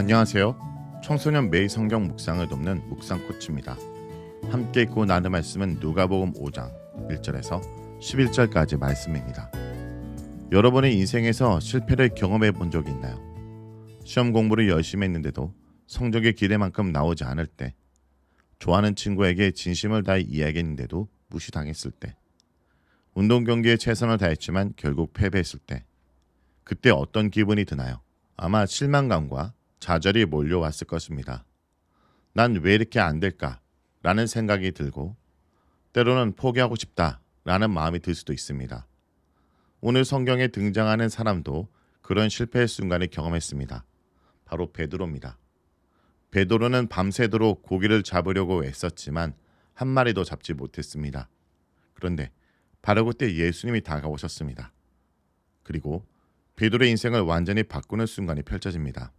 안녕하세요. 청소년 매일 성경 묵상을 돕는 묵상 코치입니다. 함께 읽고 나눌 말씀은 누가복음 5장 1절에서 11절까지 말씀입니다. 여러분의 인생에서 실패를 경험해 본 적이 있나요? 시험 공부를 열심히 했는데도 성적의 기대만큼 나오지 않을 때, 좋아하는 친구에게 진심을 다해 이야기했는데도 무시당했을 때, 운동 경기에 최선을 다했지만 결국 패배했을 때, 그때 어떤 기분이 드나요? 아마 실망감과 좌절이 몰려왔을 것입니다. 난 왜 이렇게 안 될까? 라는 생각이 들고 때로는 포기하고 싶다 라는 마음이 들 수도 있습니다. 오늘 성경에 등장하는 사람도 그런 실패의 순간을 경험했습니다. 바로 베드로입니다. 베드로는 밤새도록 고기를 잡으려고 애썼지만 한 마리도 잡지 못했습니다. 그런데 바로 그때 예수님이 다가오셨습니다. 그리고 베드로의 인생을 완전히 바꾸는 순간이 펼쳐집니다.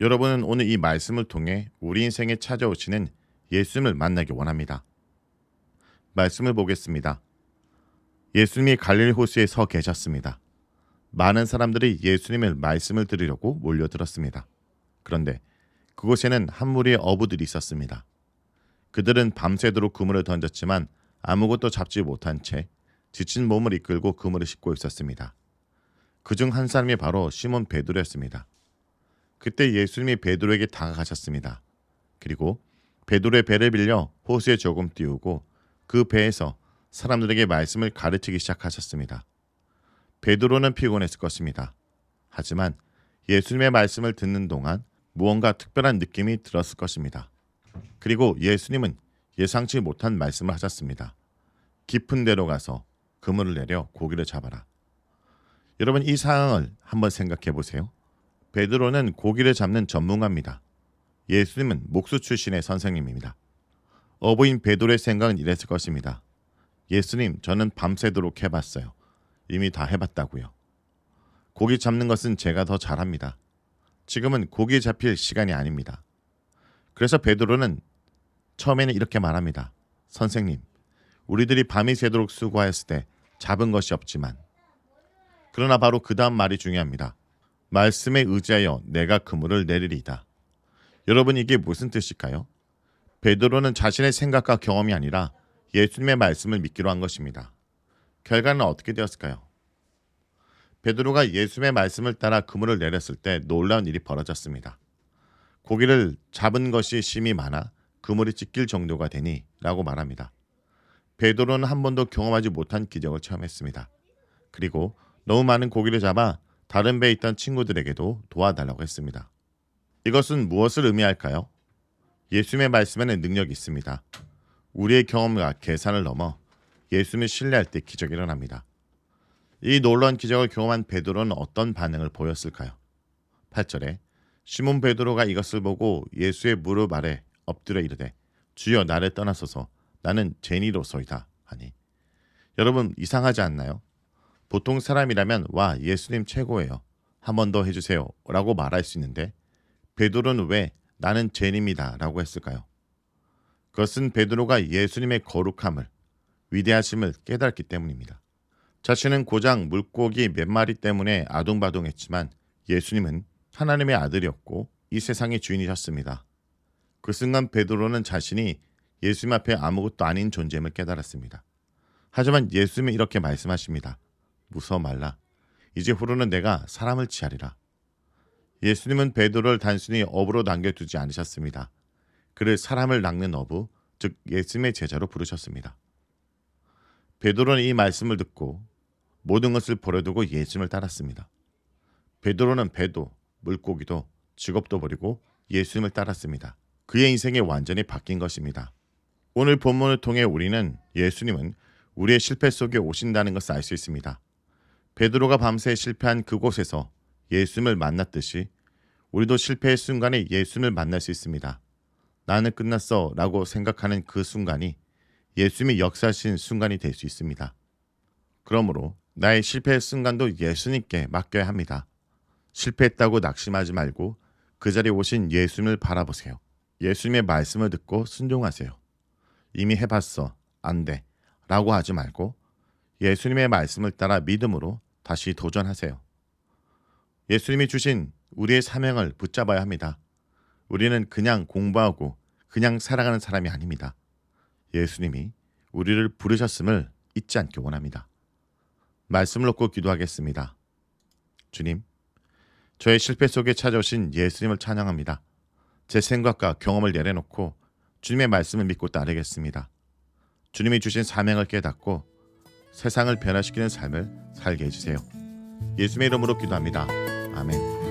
여러분은 오늘 이 말씀을 통해 우리 인생에 찾아오시는 예수님을 만나기 원합니다. 말씀을 보겠습니다. 예수님이 갈릴리 호수에 서 계셨습니다. 많은 사람들이 예수님의 말씀을 들으려고 몰려들었습니다. 그런데 그곳에는 한 무리의 어부들이 있었습니다. 그들은 밤새도록 그물을 던졌지만 아무것도 잡지 못한 채 지친 몸을 이끌고 그물을 싣고 있었습니다. 그 중 한 사람이 바로 시몬 베드로였습니다. 그때 예수님이 베드로에게 다가가셨습니다. 그리고 베드로의 배를 빌려 호수에 조금 띄우고 그 배에서 사람들에게 말씀을 가르치기 시작하셨습니다. 베드로는 피곤했을 것입니다. 하지만 예수님의 말씀을 듣는 동안 무언가 특별한 느낌이 들었을 것입니다. 그리고 예수님은 예상치 못한 말씀을 하셨습니다. 깊은 데로 가서 그물을 내려 고기를 잡아라. 여러분 이 상황을 한번 생각해 보세요. 베드로는 고기를 잡는 전문가입니다. 예수님은 목수 출신의 선생님입니다. 어부인 베드로의 생각은 이랬을 것입니다. 예수님, 저는 밤새도록 해봤어요. 이미 다 해봤다고요. 고기 잡는 것은 제가 더 잘합니다. 지금은 고기 잡힐 시간이 아닙니다. 그래서 베드로는 처음에는 이렇게 말합니다. 선생님, 우리들이 밤이 새도록 수고하였을 때 잡은 것이 없지만 그러나 바로 그 다음 말이 중요합니다. 말씀에 의지하여 내가 그물을 내리리이다. 여러분 이게 무슨 뜻일까요? 베드로는 자신의 생각과 경험이 아니라 예수님의 말씀을 믿기로 한 것입니다. 결과는 어떻게 되었을까요? 베드로가 예수님의 말씀을 따라 그물을 내렸을 때 놀라운 일이 벌어졌습니다. 고기를 잡은 것이 심이 많아 그물이 찢길 정도가 되니 라고 말합니다. 베드로는 한 번도 경험하지 못한 기적을 체험했습니다. 그리고 너무 많은 고기를 잡아 다른 배에 있던 친구들에게도 도와달라고 했습니다. 이것은 무엇을 의미할까요? 예수님의 말씀에는 능력이 있습니다. 우리의 경험과 계산을 넘어 예수님을 신뢰할 때 기적이 일어납니다. 이 놀라운 기적을 경험한 베드로는 어떤 반응을 보였을까요? 8절에 시몬 베드로가 이것을 보고 예수의 무릎 아래 엎드려 이르되 주여 나를 떠나소서 나는 죄인이로소이다 하니 여러분 이상하지 않나요? 보통 사람이라면 와 예수님 최고예요. 한 번 더 해주세요 라고 말할 수 있는데 베드로는 왜 나는 죄인입니다 라고 했을까요? 그것은 베드로가 예수님의 거룩함을 위대하심을 깨닫기 때문입니다. 자신은 고장 물고기 몇 마리 때문에 아둥바둥했지만 예수님은 하나님의 아들이었고 이 세상의 주인이셨습니다. 그 순간 베드로는 자신이 예수님 앞에 아무것도 아닌 존재임을 깨달았습니다. 하지만 예수님은 이렇게 말씀하십니다. 무서워 말라. 이제 후로는 내가 사람을 취하리라. 예수님은 베드로를 단순히 어부로 남겨두지 않으셨습니다. 그를 사람을 낚는 어부, 즉 예수님의 제자로 부르셨습니다. 베드로는 이 말씀을 듣고 모든 것을 버려두고 예수님을 따랐습니다. 베드로는 배도 물고기도 직업도 버리고 예수님을 따랐습니다. 그의 인생이 완전히 바뀐 것입니다. 오늘 본문을 통해 우리는 예수님은 우리의 실패 속에 오신다는 것을 알 수 있습니다. 베드로가 밤새 실패한 그곳에서 예수님을 만났듯이 우리도 실패의 순간에 예수님을 만날 수 있습니다. 나는 끝났어 라고 생각하는 그 순간이 예수님이 역사하신 순간이 될 수 있습니다. 그러므로 나의 실패의 순간도 예수님께 맡겨야 합니다. 실패했다고 낙심하지 말고 그 자리에 오신 예수님을 바라보세요. 예수님의 말씀을 듣고 순종하세요. 이미 해봤어. 안 돼. 라고 하지 말고 예수님의 말씀을 따라 믿음으로 다시 도전하세요. 예수님이 주신 우리의 사명을 붙잡아야 합니다. 우리는 그냥 공부하고 그냥 살아가는 사람이 아닙니다. 예수님이 우리를 부르셨음을 잊지 않기 원합니다. 말씀을 놓고 기도하겠습니다. 주님, 저의 실패 속에 찾아오신 예수님을 찬양합니다. 제 생각과 경험을 내려놓고 주님의 말씀을 믿고 따르겠습니다. 주님이 주신 사명을 깨닫고 세상을 변화시키는 삶을 살게 해주세요. 예수님의 이름으로 기도합니다. 아멘.